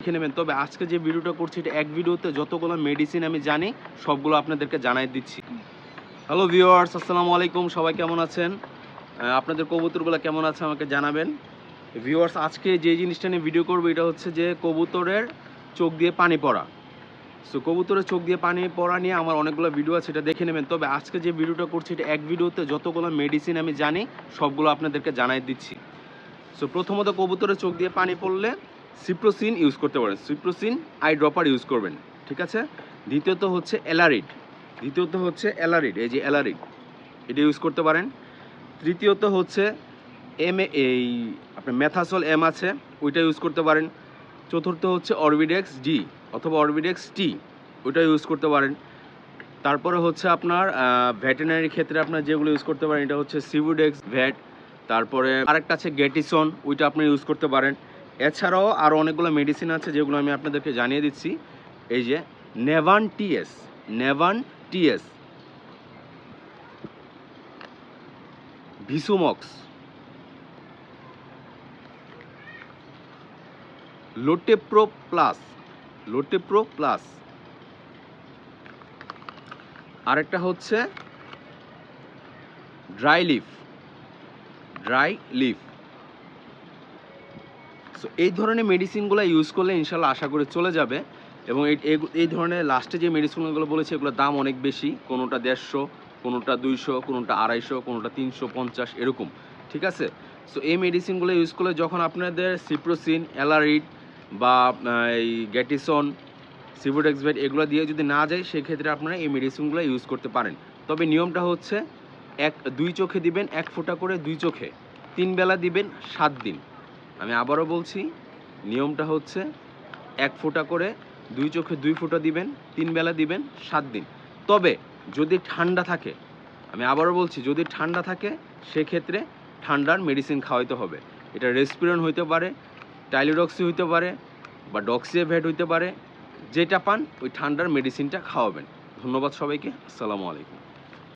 দেখে নেবেন। তবে আজকে যে ভিডিওটা করছি, এটা এক ভিডিওতে যতগুলো মেডিসিন আমি জানি, সবগুলো আপনাদেরকে জানাই দিচ্ছি। হ্যালো ভিওয়ার্স আসসালামু আলাইকুম, সবাই কেমন আছেন? আপনাদের কবুতরগুলো কেমন আছে আমাকে জানাবেন। ভিওয়ার্স আজকে যে জিনিসটা নিয়ে ভিডিও করব, এটা হচ্ছে যে কবুতরের চোখ দিয়ে পানি পড়া। সো কবুতরের চোখ দিয়ে পানি পড়া নিয়ে আমার অনেকগুলো ভিডিও আছে, এটা দেখে নেবেন। তবে আজকে যে ভিডিওটা করছি, এটা এক ভিডিওতে যতগুলো মেডিসিন আমি জানি, সবগুলো আপনাদেরকে জানাই দিচ্ছি। সো প্রথমত কবুতরের চোখ দিয়ে পানি পড়লে সিপ্রোসিন ইউজ করতে পারেন। সিপ্রোসিন আই ড্রপার ইউজ করবেন, ঠিক আছে? দ্বিতীয়ত হচ্ছে অ্যালারিড। দ্বিতীয়ত হচ্ছে অ্যালারিড, এই যে অ্যালারিড, এটা ইউজ করতে পারেন। তৃতীয়ত হচ্ছে এম এই আপনার ম্যাথাসল এম আছে, ওইটা ইউজ করতে পারেন। চতুর্থ হচ্ছে অরবিডেক্স ডি অথবা অরবিডেক্স টি, ওইটা ইউজ করতে পারেন। তারপরে হচ্ছে আপনার ভেটেনারি ক্ষেত্রে আপনার যেগুলো ইউজ করতে পারেন, এটা হচ্ছে সিভুডেক্স ভ্যাট। তারপরে আরেকটা আছে গ্যাটিসন ওইটা আপনি ইউজ করতে পারেন। এছাড়াও আরও অনেকগুলো মেডিসিন আছে যেগুলো আমি আপনাদেরকে জানিয়ে দিচ্ছি। এই যে নেভান টিএস নেভান টিএস ভিসুমক্স লোটেপ্রো প্লাস লোটেপ্রো প্লাস আরেকটা হচ্ছে dry leaf dry leaf so এই ধরনের মেডিসিনগুলো ইউজ করলে ইনশাল্লাহ আশা করে চলে যাবে এবং এই ধরনের লাস্টে যে মেডিসিনগুলো বলেছে, এগুলোর দাম অনেক বেশি। কোনোটা দেড়শো, কোনোটা দুইশো, কোনোটা আড়াইশো, কোনোটা তিনশো পঞ্চাশ, এরকম। ঠিক আছে? সো এই মেডিসিনগুলো ইউজ করলে যখন আপনাদের সিপ্রোসিন অ্যালারিড বা এই গ্যাটিসন সিভোডেক্সভেট এগুলো দিয়ে যদি না যায়, সেক্ষেত্রে আপনারা এই মেডিসিনগুলো ইউজ করতে পারেন। তবে নিয়মটা হচ্ছে, এক, দুই চোখে দিবেন, এক ফোঁটা করে দুই চোখে। তিন বেলা দিবেন, সাত দিন। আমি আবারও বলছি, নিয়মটা হচ্ছে এক ফোঁটা করে দুই চোখে দুই ফোঁটা দিবেন, তিন বেলা দিবেন, সাত দিন। তবে যদি ঠান্ডা থাকে, আমি আবারও বলছি, যদি ঠান্ডা থাকে, সেক্ষেত্রে ঠান্ডার মেডিসিন খাওয়াইতে হবে। এটা রেসপিরন হইতে পারে, টাইলিডক্সি হইতে পারে বা ডক্সিভেট হইতে পারে, যেটা পান ওই ঠান্ডার মেডিসিনটা খাওয়াবেন। ধন্যবাদ সবাইকে, আসসালামু আলাইকুম।